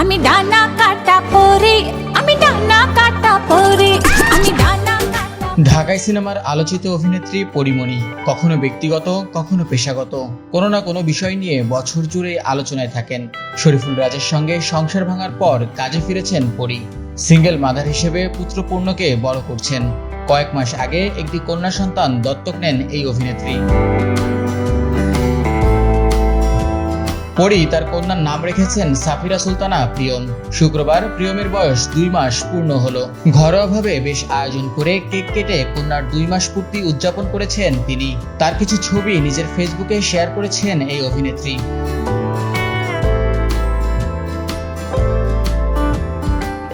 আমি ডানা কাটা পরে, আমি ডানা কাটা পরে, আমি ডানা ঢাকাই সিনেমার আলোচিত অভিনেত্রী পরিমণি, কখনো ব্যক্তিগত, কখনো পেশাগত, কোনো না কোনো বিষয় নিয়ে বছর জুড়ে আলোচনায় থাকেন। শরীফুল রাজের সঙ্গে সংসার ভাঙার পর কাজে ফিরেছেন পরি। সিঙ্গেল মাদার হিসেবে পুত্রপূর্ণকে বড় করছেন। কয়েক মাস আগে একটি কন্যা সন্তান দত্তক নেন এই অভিনেত্রী। পরি তার কন্যার নাম রেখেছেন সাফিরা সুলতানা প্রিয়ম। শুক্রবার প্রিয়মের বয়স দুই মাস পূর্ণ হলো। ঘরোয়াভাবে বেশ আয়োজন করে কেক কেটে কন্যার দুই মাস পূর্তি উদযাপন করেছেন তিনি। তার কিছু ছবি নিজের ফেসবুকে শেয়ার করেছেন এই অভিনেত্রী।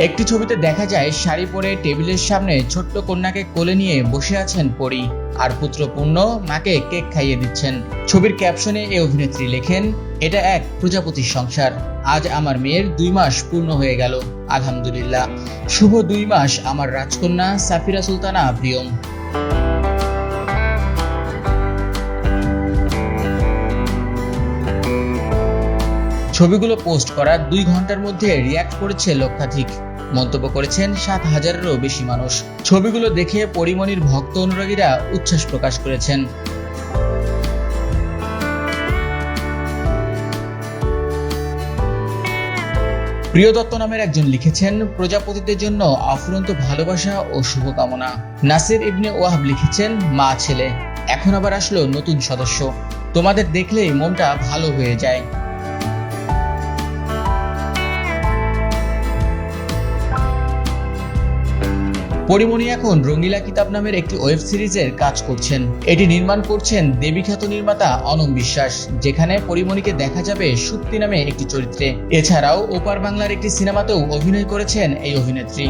একটি ছবিতে দেখা যায়, শাড়ি পরে টেবিলের সামনে ছোট্ট কন্যাকে কোলে নিয়ে বসে আছেন পরি। আর পুত্র পূর্ণ মাকে কেক খাইয়ে দিচ্ছেন। ছবির ক্যাপশনে এই অভিনেত্রী লেখেন, এটা এক প্রজাপতির সংসার। আজ আমার মেয়ের দুই মাস পূর্ণ হয়ে গেল। আলহামদুলিল্লাহ। শুভ দুই মাস আমার রাজকন্যা সাফিরা সুলতানা প্রিয়ম। ছবিগুলো পোস্ট করার দুই ঘণ্টার মধ্যে রিয়াক্ট করেছে লক্ষাধিক। মন্তব্য করেছেন সাত হাজারেরও বেশি মানুষ। ছবিগুলো দেখে পরিমণির ভক্ত অনুরাগীরা উচ্ছ্বাস প্রকাশ করেছেন। প্রিয় দত্ত নামের একজন লিখেছেন, প্রজাপতিদের জন্য অফুরন্ত ভালোবাসা ও শুভকামনা। নাসির ইবনে ওয়াহাব লিখেছেন, মা, ছেলে। এখন আবার আসলো নতুন সদস্য। তোমাদের দেখলেই মনটা ভালো হয়ে যায়। পরিমণি এখন রঙ্গিলা কিতাব নামের একটি ওয়েব সিরিজের কাজ করছেন। এটি নির্মাণ করছেন দেবীখ্যাত নির্মাতা অনম বিশ্বাস, যেখানে পরিমণিকে দেখা যাবে সুক্তি নামে একটি চরিত্রে। এছাড়াও ওপার বাংলার একটি সিনেমাতেও অভিনয় করেছেন এই অভিনেত্রী।